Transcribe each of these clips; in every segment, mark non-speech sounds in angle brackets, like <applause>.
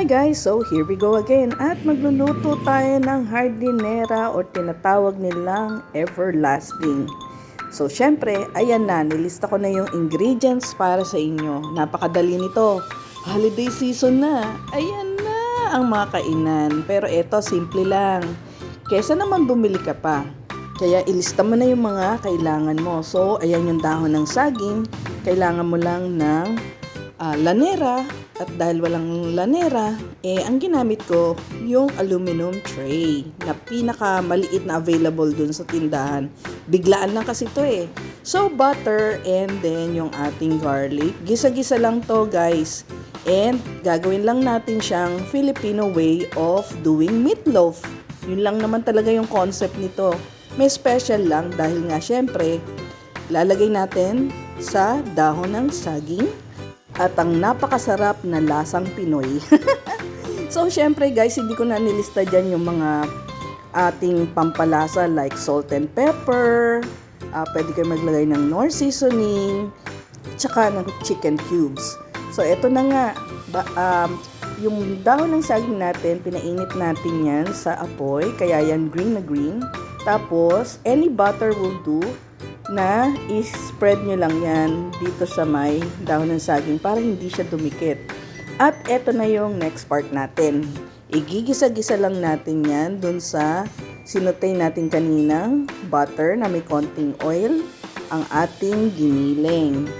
Hi guys! So here we go again at magluluto tayo ng hardinera or tinatawag nilang everlasting. So syempre, ayan na, nilista ko na yung ingredients para sa inyo. Napakadali nito. Holiday season na. Ayan na ang mga kainan. Pero eto, simple lang. Kesa naman bumili ka pa. Kaya ilista mo na yung mga kailangan mo. So, ayan yung dahon ng saging. Kailangan mo lang ng ah, lanera at dahil walang lanera, eh ang ginamit ko yung aluminum tray na pinaka maliit na available dun sa tindahan. Biglaan lang kasi to eh. So butter and then yung ating garlic. Gisa-gisa lang to guys. And gagawin lang natin siyang Filipino way of doing meatloaf. Yun lang naman talaga yung concept nito. May special lang dahil nga syempre lalagay natin sa dahon ng saging at ang napakasarap na lasang Pinoy. <laughs> so, syempre guys, hindi ko na nilista dyan yung mga ating pampalasa like salt and pepper, ah, pwede kayo maglagay ng nor seasoning, tsaka ng chicken cubes. So, eto na nga, ba, um, yung dahon ng saging natin, pinainit natin yan sa apoy, kaya yan green na green. Tapos, any butter will do na i-spread nyo lang yan dito sa may dahon ng saging para hindi siya dumikit. At eto na yung next part natin. Igigisa-gisa lang natin yan dun sa sinutay natin kaninang butter na may konting oil, ang ating giniling.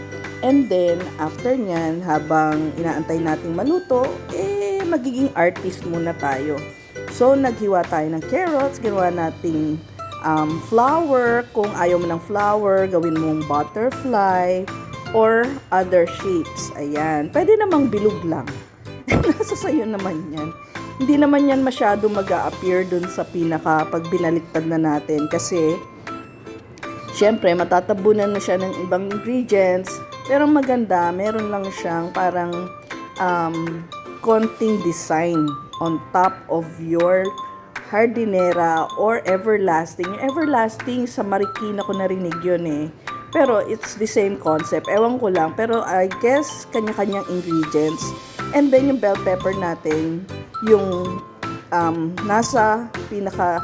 And then, after nyan, habang inaantay nating maluto, eh, magiging artist muna tayo. So, naghiwa tayo ng carrots, ginawa nating um, flower. Kung ayaw mo ng flower, gawin mong butterfly or other shapes. Ayan. Pwede namang bilog lang. <laughs> Nasa sayo naman yan. Hindi naman yan masyado mag appear dun sa pinaka pag binaliktad na natin kasi Siyempre, matatabunan na siya ng ibang ingredients. Pero maganda, meron lang siyang parang um, konting design on top of your hardinera or everlasting. Yung everlasting, sa Marikina ko narinig yun eh. Pero it's the same concept. Ewan ko lang. Pero I guess, kanya-kanyang ingredients. And then yung bell pepper natin, yung um, nasa pinaka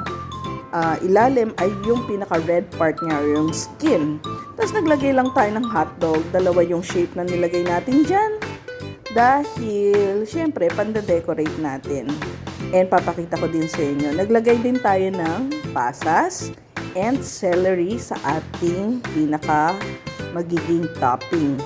ah, ilalim ay yung pinaka red part niya, yung skin. Tapos naglagay lang tayo ng hotdog. Dalawa yung shape na nilagay natin dyan. Dahil, syempre, panda-decorate natin. And papakita ko din sa inyo. Naglagay din tayo ng pasas and celery sa ating pinaka magiging topping.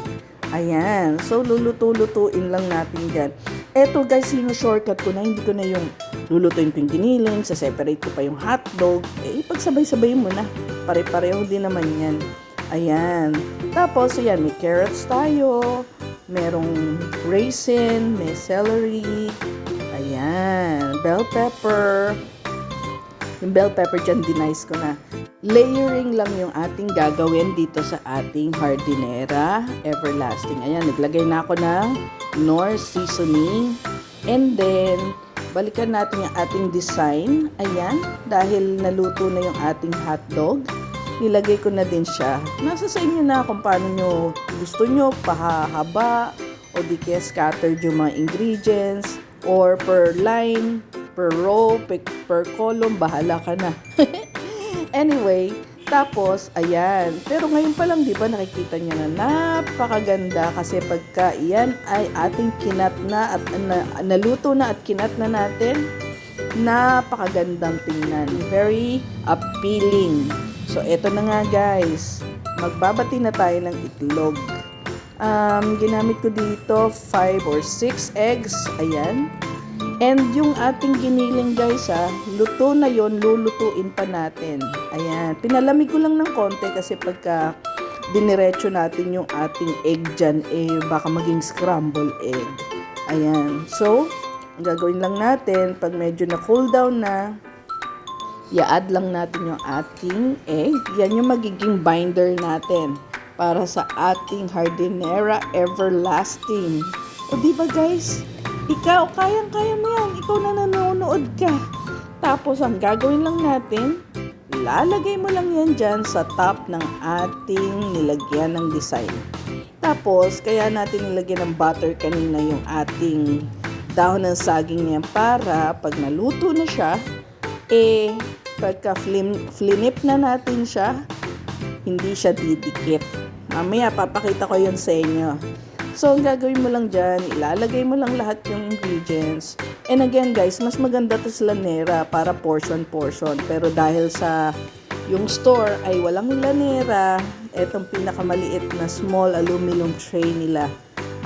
Ayan. So, luluto-lutuin lang natin dyan. Eto guys, sino shortcut ko na, hindi ko na yung lulutuin ko yung giniling, sa separate ko pa yung hotdog. Eh, pagsabay-sabay mo na. Pare-pareho din naman yan. Ayan. Tapos, ayan, may carrots tayo. Merong raisin, may celery. Ayan. Bell pepper. Yung bell pepper dyan, dinice ko na. Layering lang yung ating gagawin dito sa ating hardinera everlasting. Ayan, naglagay na ako ng nor seasoning. And then, balikan natin yung ating design. Ayan, dahil naluto na yung ating hotdog, nilagay ko na din siya. Nasa sa inyo na kung paano nyo gusto nyo, pahahaba, o di kaya scattered yung mga ingredients, or per line, per row, per, column, bahala ka na. <laughs> anyway, tapos, ayan. Pero ngayon pa lang, di ba, nakikita niyo na napakaganda kasi pagka iyan ay ating kinat na at na, naluto na at kinat na natin, napakagandang tingnan. Very appealing. So, eto na nga guys. Magbabati na tayo ng itlog. Um, ginamit ko dito 5 or 6 eggs. Ayan. And yung ating giniling guys ha, luto na yon lulutuin pa natin. Ayan, pinalamig ko lang ng konti kasi pagka diniretso natin yung ating egg dyan, eh baka maging scramble egg. Ayan, so, gagawin lang natin, pag medyo na cool down na, i-add lang natin yung ating egg. Yan yung magiging binder natin para sa ating hardinera everlasting. O di ba guys? Ikaw, kayang-kaya mo yan. Ikaw na nanonood ka. Tapos, ang gagawin lang natin, lalagay mo lang yan dyan sa top ng ating nilagyan ng design. Tapos, kaya natin nilagyan ng butter kanina yung ating dahon ng saging niya para pag naluto na siya, eh, pagka flim, flinip na natin siya, hindi siya didikit. Mamaya, papakita ko yun sa inyo. So, ang gagawin mo lang dyan, ilalagay mo lang lahat yung ingredients. And again, guys, mas maganda to sa lanera para portion-portion. Pero dahil sa yung store ay walang lanera, etong pinakamaliit na small aluminum tray nila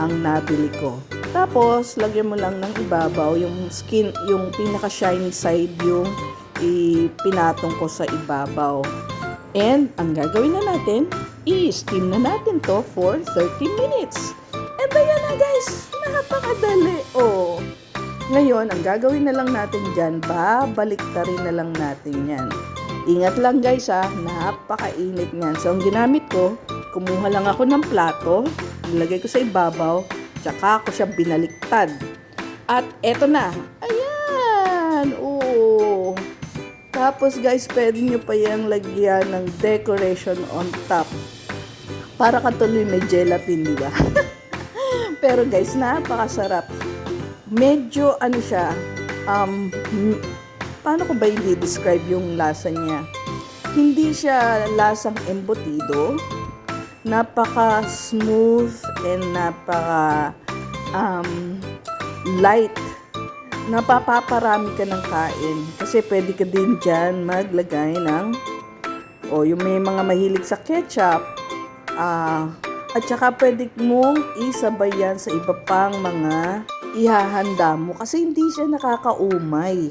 ang nabili ko. Tapos, lagyan mo lang ng ibabaw, yung skin, yung pinaka-shiny side yung ipinatong ko sa ibabaw. And, ang gagawin na natin, i-steam na natin to for 30 minutes. And ayan na guys, napakadali. Oh. Ngayon, ang gagawin na lang natin dyan, babalik rin na lang natin yan. Ingat lang guys ha, napakainit niyan. So, ang ginamit ko, kumuha lang ako ng plato, nilagay ko sa ibabaw, tsaka ako siya binaliktad. At eto na, ayan, Tapos guys, pwede nyo pa yung lagyan ng decoration on top. Para katuloy may gelatin, di ba? <laughs> Pero guys, napakasarap. Medyo ano siya, um, paano ko ba hindi describe yung lasa niya? Hindi siya lasang embutido. Napaka smooth and napaka um, light napapaparami ka ng kain. Kasi pwede ka din dyan maglagay ng, o yung may mga mahilig sa ketchup, ah, at saka pwede mong isabay yan sa iba pang mga ihahanda mo. Kasi hindi siya nakakaumay.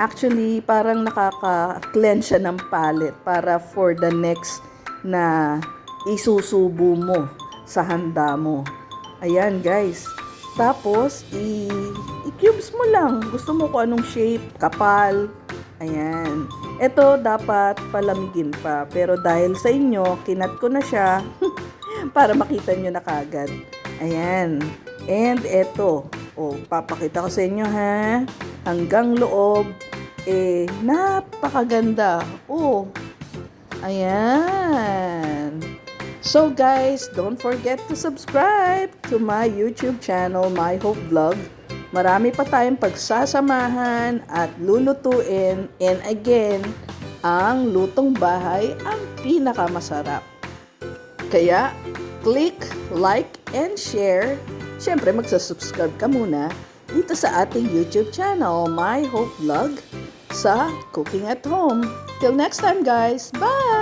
Actually, parang nakaka-cleanse siya ng palate para for the next na isusubo mo sa handa mo. Ayan guys. Tapos, i-cubes mo lang. Gusto mo kung anong shape, kapal. Ayan. Ito, dapat palamigin pa. Pero dahil sa inyo, kinat ko na siya <laughs> para makita nyo na kagad. Ayan. And eto, oh, papakita ko sa inyo ha. Hanggang loob, eh, napakaganda. Oh, ayan. So guys, don't forget to subscribe to my YouTube channel, My Hope Vlog. Marami pa tayong pagsasamahan at lulutuin. And again, ang lutong bahay ang pinakamasarap. Kaya, click, like, and share. Siyempre, magsasubscribe ka muna dito sa ating YouTube channel, My Hope Vlog, sa Cooking at Home. Till next time, guys. Bye!